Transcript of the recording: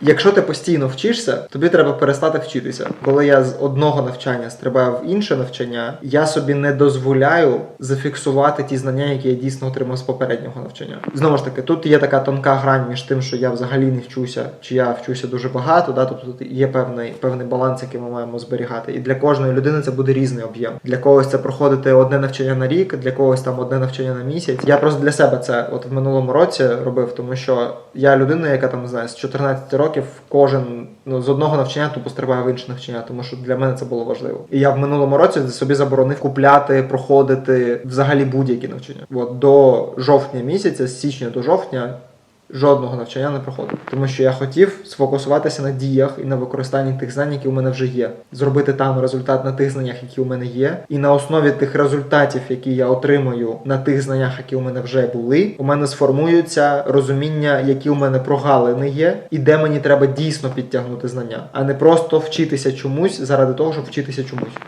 Якщо ти постійно вчишся, тобі треба перестати вчитися. Коли я з одного навчання стрибаю в інше навчання, я собі не дозволяю зафіксувати ті знання, які я дійсно отримав з попереднього навчання. Знову ж таки, тут є така тонка грань між тим, що я взагалі не вчуся, чи я вчуся дуже багато. Да? Тобто тут є певний певний баланс, який ми маємо зберігати. І для кожної людини це буде різний об'єм. Для когось це проходити одне навчання на рік, для когось там одне навчання на місяць. Я просто для себе це от в минулому році робив, тому що я людина, яка там не знаю, з 14 років кожен ну з одного навчання тупо стрибає в інше навчання, тому що для мене це було важливо. І я в минулому році собі заборонив купляти, проходити взагалі будь-які навчання. От до жовтня місяця, з січня до жовтня. Жодного навчання не проходив, тому що я хотів сфокусуватися на діях і на використанні тих знань, які у мене вже є, зробити там результат на тих знаннях, які у мене є, і на основі тих результатів, які я отримую на тих знаннях, які у мене вже були, у мене сформується розуміння, які у мене прогалини є, і де мені треба дійсно підтягнути знання, а не просто вчитися чомусь заради того, щоб вчитися чомусь.